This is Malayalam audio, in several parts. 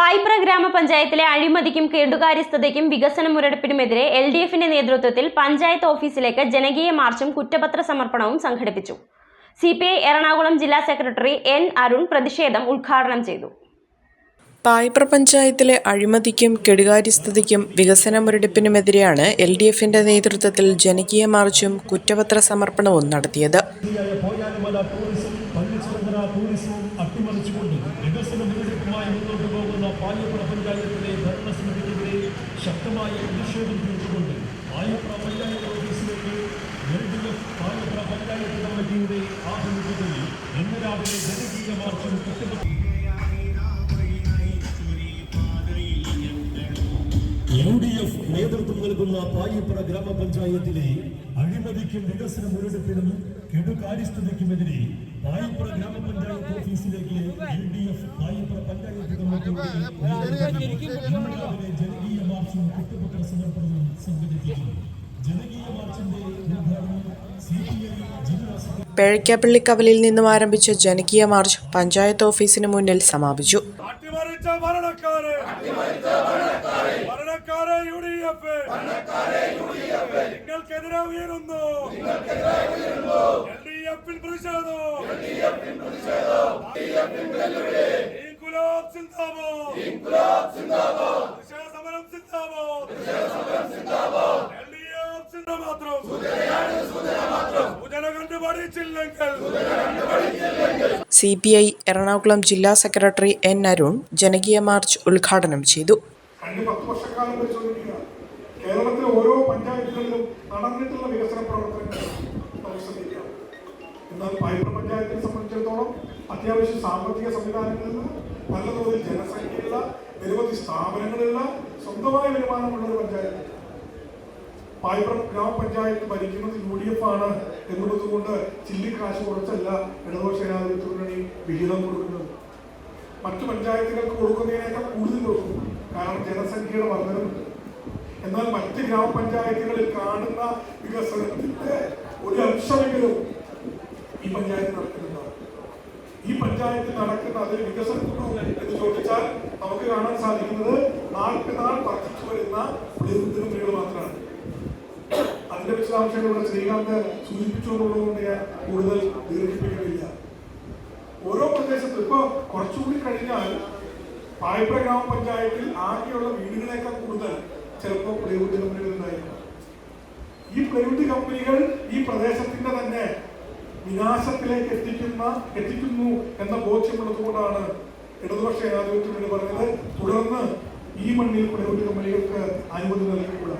പായിപ്ര ഗ്രാമപഞ്ചായത്തിലെ അഴിമതിക്കും കേടുകാര്യസ്ഥതയ്ക്കും വികസന മുരടിപ്പിനുമെതിരെ എൽ ഡി എഫിന്റെ നേതൃത്വത്തിൽ പഞ്ചായത്ത് ഓഫീസിലേക്ക് ജനകീയ മാർച്ചും കുറ്റപത്ര സമർപ്പണവും സംഘടിപ്പിച്ചു. സി പി ഐ എറണാകുളം ജില്ലാ സെക്രട്ടറി എൻ അരുൺ പ്രതിഷേധം ഉദ്ഘാടനം ചെയ്തു. പായിപ്ര പഞ്ചായത്തിലെ അഴിമതിക്കും കെടുകാര്യസ്ഥതയ്ക്കും വികസന മുരടിപ്പിനുമെതിരെയാണ് എൽ ഡി എഫിന്റെ നേതൃത്വത്തിൽ ജനകീയ മാർച്ചും കുറ്റപത്ര സമർപ്പണവും നടത്തിയത്. വികസന മുന്നൊരുക്കമായി മുന്നോട്ട് പോകുന്ന പാലപ്പുഴ പഞ്ചായത്തിലെ ഭരണസമിതിക്കെതിരെ ശക്തമായ പ്രതിഷേധം തീർത്തുകൊണ്ട് പാലപ്പുഴ പഞ്ചായത്ത് ഓഫീസിലേക്ക് L D F Palappuzha panchayat കമ്മിറ്റിയുടെ ആഭിമുഖ്യത്തിൽ ഇന്ന് രാവിലെ ജനകീയ മാർച്ചും കുറ്റപത്രം യു ഡി എഫ് നേതൃത്വം നൽകുന്ന പായിപ്പുറ ഗ്രാമപഞ്ചായത്തിലെ അഴിമതിക്കും വികസന മുരടിപ്പിനും കെടുകാര്യസ്ഥതയ്ക്കുമെതിരെ പായിപ്പുറ ഗ്രാമപഞ്ചായത്ത് ഓഫീസിലേക്ക് U D F Payippura panchayat നേതൃത്വത്തിൽ ജനകീയ മാർച്ചും കുറ്റപത്ര സമർപ്പണവും സംഘടിപ്പിക്കുന്നു ജനകീയ മാർച്ചിന്റെ ഉദ്ഘാടനം സി പി ഐ ജില്ലാ പേഴയ്ക്കാപ്പള്ളിക്കവലിൽ നിന്നും ആരംഭിച്ച ജനകീയ മാർച്ച് പഞ്ചായത്ത് ഓഫീസിന് മുന്നിൽ സമാപിച്ചു. നിങ്ങൾക്കെതിരെ ഉയരുന്നു. എഫിൽ പ്രതിഷേധം. ഇൻകുലാബ് സിന്ദാബാദ്. പ്രതിഷേധ സമരം സിന്ദാബാദ്. എൽ ഡി എഫ് സിന്ദ മാത്രം സൂചന കണ്ടു പഠിച്ചില്ലെങ്കിൽ. സി പി ഐ എറണാകുളം ജില്ലാ സെക്രട്ടറി എൻ അരുൺ ജനകീയ മാർച്ച് ഉദ്ഘാടനം ചെയ്തു. കഴിഞ്ഞ പത്ത് വർഷക്കാലം പരിശോധിക്കുക കേരളത്തിലെ പഞ്ചായത്തിനെ സംബന്ധിച്ചിടത്തോളം അത്യാവശ്യം സാമ്പത്തിക സംവിധാനങ്ങളുള്ള നല്ല തോതിൽ ജനസംഖ്യയുള്ള നിരവധി സ്ഥാപനങ്ങളുള്ള സ്വന്തമായ വരുമാനമുള്ള ഒരു പഞ്ചായത്ത്. പായ്പുറം ഗ്രാമപഞ്ചായത്ത് ഭരിക്കുന്നത് യു ഡി എഫ് ആണ് എന്നുള്ളത് കൊണ്ട് ചില്ലിക്കാശ് കുറച്ചല്ല ഇടതുപക്ഷ ജനാധിപത്യ മുന്നണി വിഹിതം കൊടുക്കുന്നത്. മറ്റു പഞ്ചായത്തുകൾക്ക് കൊടുക്കുന്നതിനേക്കാൾ കൂടുതൽ കൊടുക്കും. കാരണം ജനസംഖ്യയുടെ വർധനമുണ്ട് എന്നാൽ മറ്റ് ഗ്രാമപഞ്ചായത്തുകളിൽ കാണുന്ന വികസനത്തിന്റെ ഒരു അംശമെങ്കിലും ഈ പഞ്ചായത്ത് നടക്കുന്നതാണ് ഈ പഞ്ചായത്ത് നടക്കുന്ന അതിൽ വികസനമുണ്ടോ എന്ന് ചോദിച്ചാൽ നമുക്ക് കാണാൻ സാധിക്കുന്നത് നാൾക്ക് നാൾ വർദ്ധിച്ചു വരുന്ന പ്രതിനിധികൾ മാത്രമാണ്. അതിന്റെ വിശദാംശങ്ങൾ ഇവിടെ ശ്രീകാന്ത് സൂചിപ്പിച്ചുകൊണ്ടുള്ളതുകൊണ്ട് ഞാൻ കൂടുതൽ ദീർഘിപ്പിക്കുന്നില്ല. ഓരോ പ്രദേശത്തും ഇപ്പൊ കുറച്ചുകൂടി കഴിഞ്ഞാൽ പായപ്ര ഗ്രാമപഞ്ചായത്തിൽ ആകെയുള്ള വീടുകളേക്കാൾ കൂടുതൽ ചിലപ്പോൾ പ്ലൈവുഡ് കമ്പനികൾ ഉണ്ടായിരിക്കും. ഈ പ്ലൈവുഡ് കമ്പനികൾ ഈ പ്രദേശത്തിന്റെ തന്നെ വിനാശത്തിലേക്ക് എത്തിക്കുന്ന എത്തിക്കുന്നു എന്ന ബോധ്യമുള്ളതുകൊണ്ടാണ് ഇടതുപക്ഷ ജനാധിപത്യം എന്ന് പറഞ്ഞത്. തുടർന്ന് ഈ മണ്ണിൽ പ്ലൈവുഡ് കമ്പനികൾക്ക് അനുമതി നൽകിക്കൂടാ.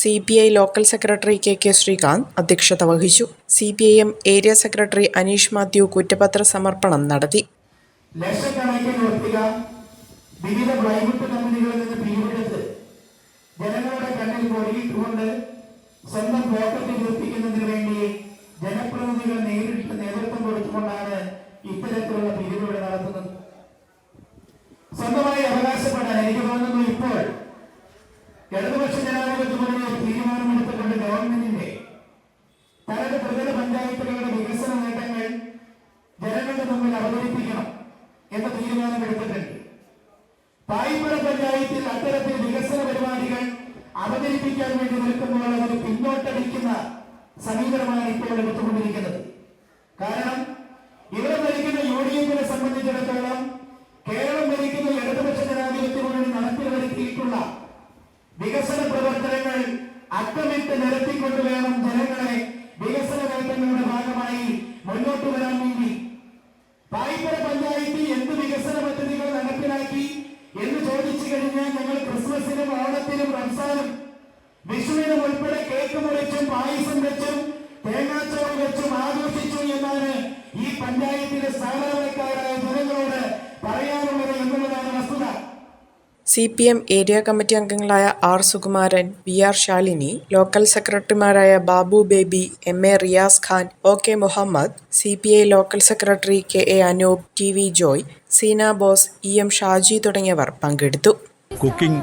C P I local secretary K K Sreekanth അധ്യക്ഷത വഹിച്ചു. C P I M area secretary Aneesh Mathew കുറ്റപത്ര സമർപ്പണം നടത്തി. ലക്ഷക്കണക്കിന് വിവിധ പ്രൈവറ്റ് കമ്പനികളിൽ നിന്ന് പിരിവെടുത്ത് ജനങ്ങളുടെ കണ്ണിൽ പൊടിയിട്ടുകൊണ്ട് സ്വന്തം പോക്കറ്റ് വീർപ്പിക്കുന്നതിന് തീരുമാനമെടുത്തിട്ടുണ്ട് പായിപ്പുറ പഞ്ചായത്തിൽ അത്തരത്തിൽ വികസന പരിപാടികൾ അവതരിപ്പിക്കാൻ വേണ്ടി നിൽക്കുമ്പോൾ അതിന് പിന്നോട്ടടിക്കുന്ന സമീപനമാണ് ഇപ്പോൾ എടുത്തുകൊണ്ടിരിക്കുന്നത് കാരണം ഇവിടെ ഭരിക്കുന്ന യു ഡി എഫിനെ സംബന്ധിച്ചിടത്തോളം കേരളം ഭരിക്കുന്ന ഇടതുപക്ഷ ജനാധിപത്യ മുന്നണി നടപ്പിൽ വരുത്തിയിട്ടുള്ള വികസന പ്രവർത്തനങ്ങൾ അക്കമിട്ട് നിരത്തിക്കൊണ്ട് വേണം ജനങ്ങളെ വികസന നേട്ടങ്ങളുടെ ഭാഗമായി മുന്നോട്ട് വരാൻ വേണ്ടി പായിപ്പുറ പഞ്ചായത്തിൽ എന്ത് വികസന പദ്ധതികൾ നടപ്പിലാക്കി എന്ന് ചോദിച്ചു കഴിഞ്ഞാൽ ഞങ്ങൾ ക്രിസ്മസിനും ഓണത്തിനും റംസാനും വിഷുവിനും ഉൾപ്പെടെ കേക്ക് മുറിച്ചും പായസം വെച്ചും തേങ്ങാച്ചോറ് വെച്ചും ആഘോഷിച്ചു എന്നാണ് ഈ പഞ്ചായത്തിലെ സാധാരണക്കാരായ ജനങ്ങളോട് പറയാനുള്ളത് എന്നുള്ളതാണ് വസ്തുത. C P M area committee അംഗങ്ങളായ R Sukumaran V R Shalini local സെക്രട്ടറിമാരായ Babu Baby M A Riyas Khan O K Muhammad C P I local secretary K A Anoop T V Joy Seena Bose E M Shaji തുടങ്ങിയവർ പങ്കെടുത്തു. കുക്കിംഗ്